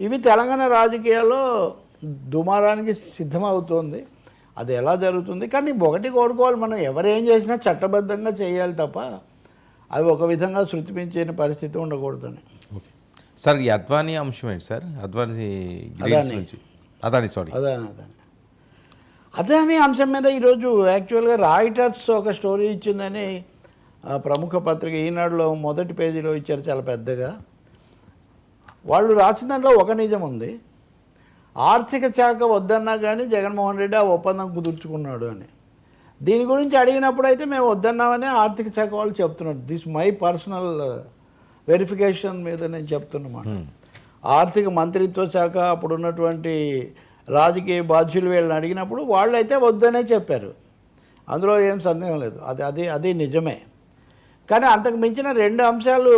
ఇవి తెలంగాణ రాజకీయాల్లో దుమారానికి సిద్ధమవుతోంది. అది ఎలా జరుగుతుంది? కానీ ఒకటి కోరుకోవాలి మనం. ఎవరు ఏం చేసినా చట్టబద్ధంగా చేయాలి తప్ప అవి ఒక విధంగా శృతి మించిన పరిస్థితి ఉండకూడదని. సార్ ఈ అద్వానీ అంశం ఏంటి సార్? అద్వానీ అదానీ. అదాని సారీ. అదే అదే అదే అనే అంశం మీద ఈరోజు యాక్చువల్గా రాయిటర్స్ ఒక స్టోరీ ఇచ్చిందని ప్రముఖ పత్రిక ఈనాడులో మొదటి పేజీలో ఇచ్చారు చాలా పెద్దగా. వాళ్ళు రాసిన దాంట్లో ఒక నిజం ఉంది. ఆర్థిక శాఖ వద్దన్నా కానీ జగన్మోహన్ రెడ్డి ఆ ఒప్పందం కుదుర్చుకున్నాడు అని. దీని గురించి అడిగినప్పుడు అయితే మేము వద్దన్నామని ఆర్థిక శాఖ వాళ్ళు చెప్తున్నారు. దిస్ మై పర్సనల్ వెరిఫికేషన్ మీద నేను చెప్తున్నమాట ఆర్థిక మంత్రిత్వ శాఖ అప్పుడు ఉన్నటువంటి రాజకీయ బాధ్యులు వీళ్ళని అడిగినప్పుడు వాళ్ళైతే వద్దనే చెప్పారు. అందులో ఏం సందేహం లేదు. అది అది అది నిజమే. కానీ అంతకు మించిన రెండు అంశాలు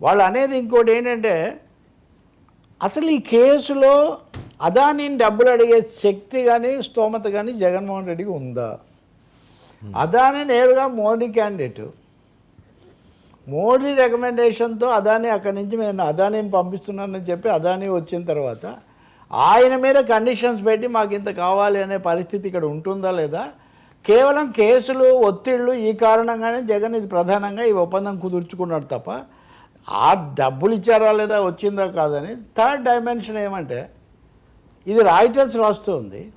వాళ్ళు అనేది ఇంకోటి ఏంటంటే అసలు ఈ కేసులో అదానీని డబ్బులు అడిగే శక్తి కానీ స్తోమత కానీ జగన్మోహన్ రెడ్డికి ఉందా? అదానీ నేరుగా మోడీ క్యాండిడేట్. మోడీ రికమెండేషన్తో అదానీ అక్కడి నుంచి నేను అదానీని పంపిస్తున్నానని చెప్పి అదానీ వచ్చిన తర్వాత ఆయన మీద కండిషన్స్ పెట్టి మాకు ఇంత కావాలి అనే పరిస్థితి ఇక్కడ ఉంటుందా లేదా? కేవలం కేసులు ఒత్తిళ్ళు ఈ కారణంగానే జగన్ ఇది ప్రధానంగా ఈ ఒప్పందం కుదుర్చుకున్నాడు తప్ప ఆ డబ్బులు ఇచ్చారా లేదా వచ్చిందా కాదని థర్డ్ డైమెన్షన్ ఏమంటే ఇది రాయిటర్స్ రాస్తుంది.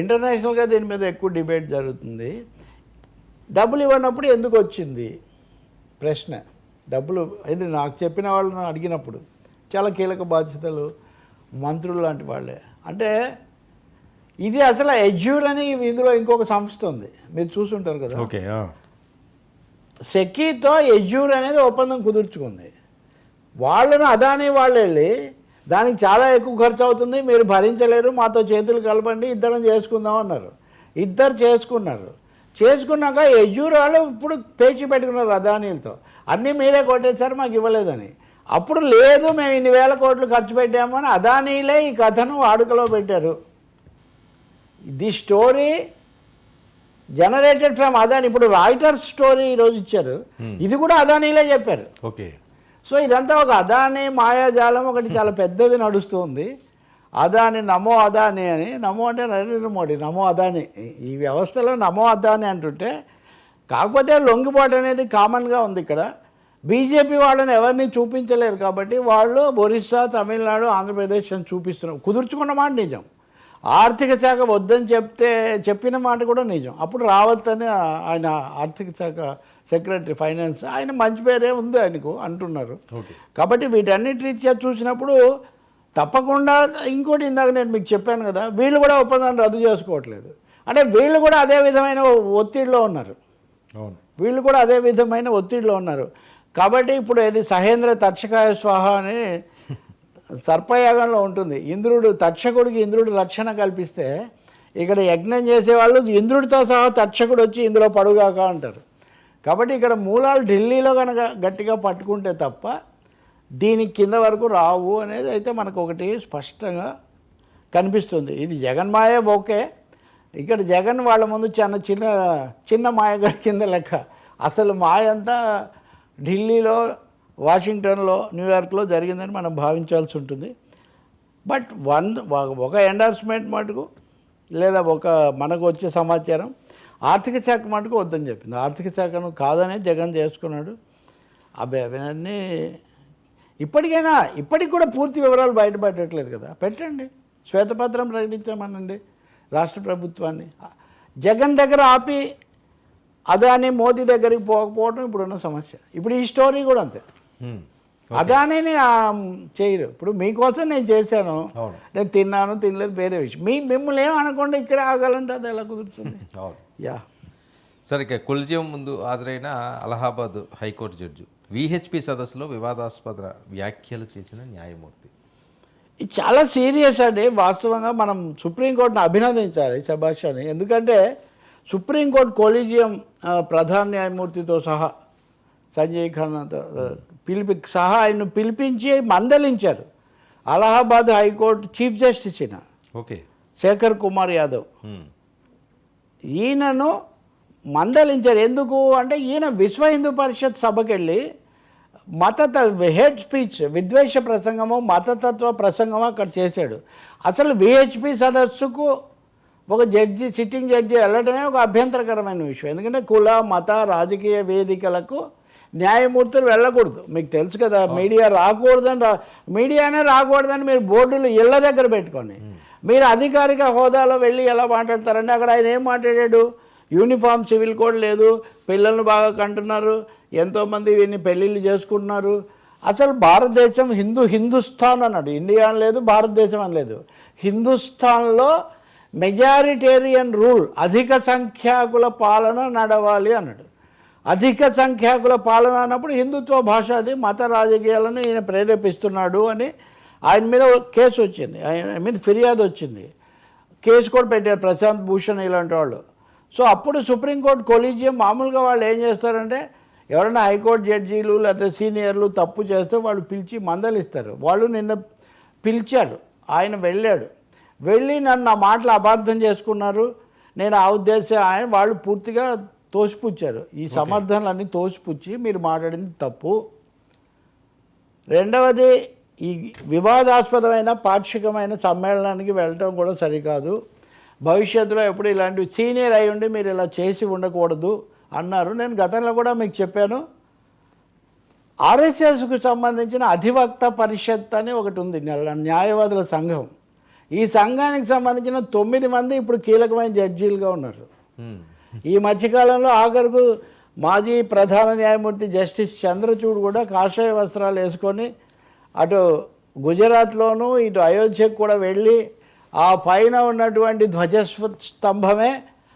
ఇంటర్నేషనల్గా దీని మీద ఎక్కువ డిబేట్ జరుగుతుంది. డబ్బులు ఇవ్వనప్పుడు ఎందుకు వచ్చింది? ప్రశ్న. డబ్బులు ఇది నాకు చెప్పిన వాళ్ళని అడిగినప్పుడు. చాలా కీలక బాధ్యతలు మంత్రులు లాంటి వాళ్ళే. అంటే ఇది అసలు ఎజ్యూర్ అని ఇందులో ఇంకొక సంస్థ ఉంది. మీరు చూసుంటారు కదా. ఓకే సెకీతో ఎజ్యూర్ అనేది ఒప్పందం కుదుర్చుకుంది. వాళ్ళను అదాని వాళ్ళు వెళ్ళి దానికి చాలా ఎక్కువ ఖర్చు అవుతుంది మీరు భరించలేరు మాతో చేతులు కలపండి ఇద్దరం చేసుకుందాం అన్నారు. ఇద్దరు చేసుకున్నారు. చేసుకున్నాక ఎజ్యూర్ వాళ్ళు ఇప్పుడు పేచి పెట్టుకున్నారు అదానీలతో. అన్నీ మీరే కొట్టేశారు మాకు ఇవ్వలేదని. అప్పుడు లేదు మేము ఇన్ని వేల కోట్లు ఖర్చు పెట్టాము అని అదానీలే ఈ కథను వాడుకలో పెట్టారు. The story generated from Adani ఇప్పుడు రాయిటర్స్ స్టోరీ ఈరోజు ఇచ్చారు. ఇది కూడా అదానీలే చెప్పారు. ఓకే. సో ఇదంతా ఒక అదాని మాయాజాలం ఒకటి చాలా పెద్దది నడుస్తుంది అదాని నమో అదాని అని. నమో అంటే నరేంద్ర మోడీ. నమో అదాని ఈ- ఈ వ్యవస్థలో నమో అదాని అంటుంటే కాకపోతే లొంగిబాటు అనేది కామన్గా ఉంది ఇక్కడ. బీజేపీ వాళ్ళని ఎవరిని చూపించలేరు కాబట్టి వాళ్ళు ఒరిస్సా తమిళనాడు ఆంధ్రప్రదేశ్ అని చూపిస్తున్నారు. కుదుర్చుకున్న మాట నిజం. ఆర్థిక శాఖ వద్దని చెప్తే చెప్పిన మాట కూడా నిజం. అప్పుడు ఆ- ఆయన ఆర్థిక శాఖ సెక్రటరీ ఫైనాన్స్ ఆయన మంచి పేరే ఉంది ఆయనకు అంటున్నారు. కాబట్టి వీటన్నిటి రీత్యా చూసినప్పుడు తప్పకుండా ఇంకోటి ఇందాక నేను మీకు చెప్పాను కదా వీళ్ళు కూడా ఒప్పందాన్ని రద్దు చేసుకోవట్లేదు. అంటే వీళ్ళు కూడా అదే విధమైన ఒత్తిడిలో ఉన్నారు. అవును. వీళ్ళు కూడా అదే విధమైన ఒత్తిడిలో ఉన్నారు. కాబట్టి ఇప్పుడు ఇది సహేంద్ర తక్షకాయ స్వాహ అని సర్పయాగంలో ఉంటుంది. ఇంద్రుడు తక్షకుడికి ఇంద్రుడు రక్షణ కల్పిస్తే ఇక్కడ యజ్ఞం చేసేవాళ్ళు ఇంద్రుడితో సహా తక్షకుడు వచ్చి ఇందులో పడుగాక అంటారు. కాబట్టి ఇక్కడ మూలాలు ఢిల్లీలో కనుక గట్టిగా పట్టుకుంటే తప్ప దీని కింద వరకు రావు అనేది అయితే మనకు ఒకటి స్పష్టంగా కనిపిస్తుంది. ఇది జగన్ మాయ ఓకే ఇక్కడ జగన్ వాళ్ళ ముందు చిన్న చిన్న చిన్న మాయగడి కింద లెక్క. అసలు మాయ అంతా ఢిల్లీలో వాషింగ్టన్లో న్యూయార్క్లో జరిగిందని మనం భావించాల్సి ఉంటుంది. బట్ వన్ ఒక ఎండార్స్మెంట్ మటుకు లేదా ఒక మనకు వచ్చే సమాచారం ఆర్థిక శాఖ మటుకు వద్దని చెప్పింది. ఆర్థిక శాఖను కాదనే జగన్ చేసుకున్నాడు. అవి అవన్నీ ఇప్పటికైనా ఇప్పటికి కూడా పూర్తి వివరాలు బయటపడట్లేదు కదా. పెట్టండి. శ్వేతపత్రం ప్రకటించామనండి రాష్ట్ర ప్రభుత్వాన్ని. జగన్ దగ్గర ఆపి అదాని మోదీ దగ్గరికి పోకపోవడం ఇప్పుడున్న సమస్య. ఇప్పుడు ఈ స్టోరీ కూడా అంతే. అదానిని ఆ, చేయరు. ఇప్పుడు మీకోసం నేను చేశాను. నేను తిన్నాను తినలేదు వేరే విషయం. మీ మిమ్మల్ని ఏం అనకుండా ఇక్కడ ఆగాలంటే అది ఎలా కుదురుతుంది? యా. సరే ఇక కొలిజియం ముందు హాజరైన అలహాబాద్ హైకోర్టు జడ్జి. విహెచ్పి సదస్సులో వివాదాస్పద వ్యాఖ్యలు చేసిన న్యాయమూర్తి. ఇది చాలా సీరియస్ అండి. వాస్తవంగా మనం సుప్రీంకోర్టును అభినందించాలి శభాష్ అని. ఎందుకంటే సుప్రీంకోర్టు కొలీజియం ప్రధాన న్యాయమూర్తితో సహా సంజయ్ ఖన్నాతో పిలిపి సహా ఆయన్ను పిలిపించి మందలించారు. Allahabad high court chief justice ఈయన. ఓకే. శేఖర్ కుమార్ యాదవ్. ఈయనను మందలించారు. ఎందుకు అంటే ఈయన విశ్వ హిందూ పరిషత్ సభకి వెళ్ళి మత హెడ్ స్పీచ్ విద్వేష ప్రసంగము మతతత్వ ప్రసంగము అక్కడ చేశాడు. అసలు విహెచ్పి సదస్సుకు ఒక జడ్జి సిట్టింగ్ జడ్జి వెళ్ళడమే ఒక అభ్యంతరకరమైన విషయం. ఎందుకంటే కుల మత రాజకీయ వేదికలకు న్యాయమూర్తులు వెళ్ళకూడదు. మీకు తెలుసు కదా మీడియా రాకూడదని రా మీడియానే రాకూడదని మీరు బోర్డులు ఇళ్ళ దగ్గర పెట్టుకోండి. మీరు అధికారిక హోదాలో వెళ్ళి ఎలా మాట్లాడతారంటే అక్కడ ఆయన ఏం మాట్లాడాడు? యూనిఫామ్ సివిల్ కోడ్ లేదు పిల్లల్ని బాగా కంటున్నారు ఎంతోమంది వీరిని పెళ్ళిళ్ళు చేసుకుంటున్నారు. అసలు భారతదేశం హిందూ హిందుస్థాన్ అన్నాడు. ఇండియా అని లేదు భారతదేశం అని లేదు. హిందుస్థాన్లో మెజారిటేరియన్ రూల్ అధిక సంఖ్యాకుల పాలన నడవాలి అన్నాడు. అధిక సంఖ్యాకుల పాలన అన్నప్పుడు హిందుత్వ భాష అది మత రాజకీయాలను ఈయన ప్రేరేపిస్తున్నాడు అని ఆయన మీద కేసు వచ్చింది. ఆయన మీద ఫిర్యాదు వచ్చింది. కేసు కూడా పెట్టారు ప్రశాంత్ భూషణ్ ఇలాంటి వాళ్ళు. సో అప్పుడు సుప్రీంకోర్టు కొలీజియం మామూలుగా వాళ్ళు ఏం చేస్తారంటే ఎవరైనా హైకోర్టు జడ్జీలు లేకపోతే సీనియర్లు తప్పు చేస్తే వాళ్ళు పిలిచి మందలిస్తారు వాళ్ళు నిన్న పిలిచారు. ఆయన వెళ్ళాడు. వెళ్ళి నన్ను నా మాటలు అపార్థం చేసుకున్నారు. నేను ఆ ఉద్దేశం ఆయన వాళ్ళు పూర్తిగా తోసిపుచ్చారు. ఈ సమర్థనలన్నీ తోసిపుచ్చి మీరు మాట్లాడింది తప్పు. రెండవది ఈ వివాదాస్పదమైన పాక్షికమైన సమ్మేళనానికి వెళ్ళటం కూడా సరికాదు. భవిష్యత్తులో ఎప్పుడు ఇలాంటివి సీనియర్ అయి ఉండి మీరు ఇలా చేసి ఉండకూడదు అన్నారు. నేను గతంలో కూడా మీకు చెప్పాను. ఆర్ఎస్ఎస్కు సంబంధించిన అధివక్త పరిషత్ అని ఒకటి ఉంది న్యా- న్యాయవాదుల సంఘం. ఈ సంఘానికి సంబంధించిన తొమ్మిది మంది ఇప్పుడు కీలకమైన జడ్జీలుగా ఉన్నారు. ఈ మధ్యకాలంలో ఆఖరుకు మాజీ ప్రధాన న్యాయమూర్తి జస్టిస్ చంద్రచూడ్ కూడా కాషాయ వస్త్రాలు వేసుకొని అటు గుజరాత్లోనూ ఇటు అయోధ్యకు కూడా వెళ్ళి ఆ పైన ఉన్నటువంటి ధ్వజస్వ స్తంభమే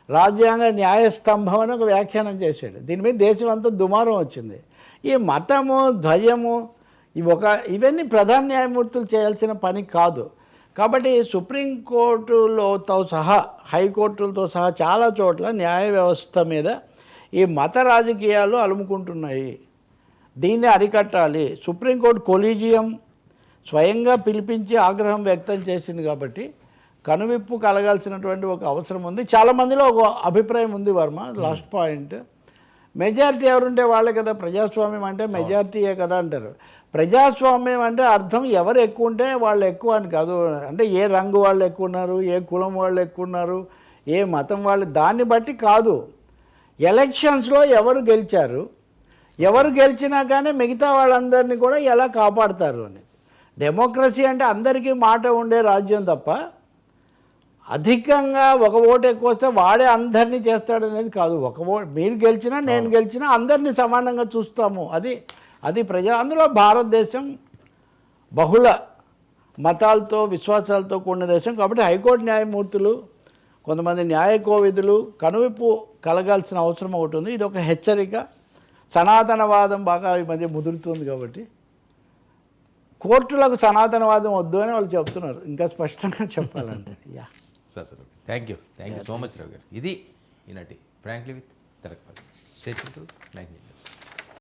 రాజ్యాంగ న్యాయస్తంభం అని ఒక వ్యాఖ్యానం చేశాడు. దీని మీద దేశం అంతా దుమారం వచ్చింది. ఈ మతము ధ్వజము ఇవి ఒక ఇవన్నీ ప్రధాన న్యాయమూర్తులు చేయాల్సిన పని కాదు. కాబట్టి సుప్రీంకోర్టులతో సహా హైకోర్టులతో సహా చాలా చోట్ల న్యాయ వ్యవస్థ మీద ఈ మత రాజకీయాలు అలుముకుంటున్నాయి. దీన్ని అరికట్టాలి. సుప్రీంకోర్టు కొలీజియం స్వయంగా పిలిపించి ఆగ్రహం వ్యక్తం చేసింది కాబట్టి కనువిప్పు కలగాల్సినటువంటి ఒక అవసరం ఉంది. చాలామందిలో ఒక అభిప్రాయం ఉంది వర్మ లాస్ట్ పాయింట్. మెజారిటీ ఎవరుంటే వాళ్ళే కదా ప్రజాస్వామ్యం అంటే మెజారిటీయే కదా అంటారు. ప్రజాస్వామ్యం అంటే అర్థం ఎవరు ఎక్కువ ఉంటే వాళ్ళు ఎక్కువ అని కాదు. అంటే ఏ రంగు వాళ్ళు ఎక్కువ ఉన్నారు ఏ కులం వాళ్ళు ఎక్కువ ఉన్నారు ఏ మతం వాళ్ళు దాన్ని బట్టి కాదు. ఎలక్షన్స్లో ఎవరు గెలిచారు ఎవరు గెలిచినా కానీ మిగతా వాళ్ళందరినీ కూడా ఎలా కాపాడతారు అని. డెమోక్రసీ అంటే అందరికీ మాట ఉండే రాజ్యం తప్ప అధికంగా ఒక ఓటు ఎక్కువ వస్తే వాడే అందరినీ చేస్తాడనేది కాదు. ఒక ఓ మీరు గెలిచినా నేను గెలిచినా అందరినీ సమానంగా చూస్తాము. అది అది ప్రజా అందులో భారతదేశం బహుళ మతాలతో విశ్వాసాలతో కూడిన దేశం కాబట్టి హైకోర్టు న్యాయమూర్తులు కొంతమంది న్యాయ కోవిధులు కనువిప్పు కలగాల్సిన అవసరం ఒకటి ఉంది. ఇది ఒక హెచ్చరిక. సనాతనవాదం బాగా ఈ మధ్య ముదురుతుంది కాబట్టి. కోర్టులకు సనాతనవాదం వద్దు అని వాళ్ళు చెప్తున్నారు. ఇంకా స్పష్టంగా చెప్పాలంటే. Yeah. Sir sir thank you thank you so much Rao garu. ఇది ఈనాటి frankly with Telakapalli station to nine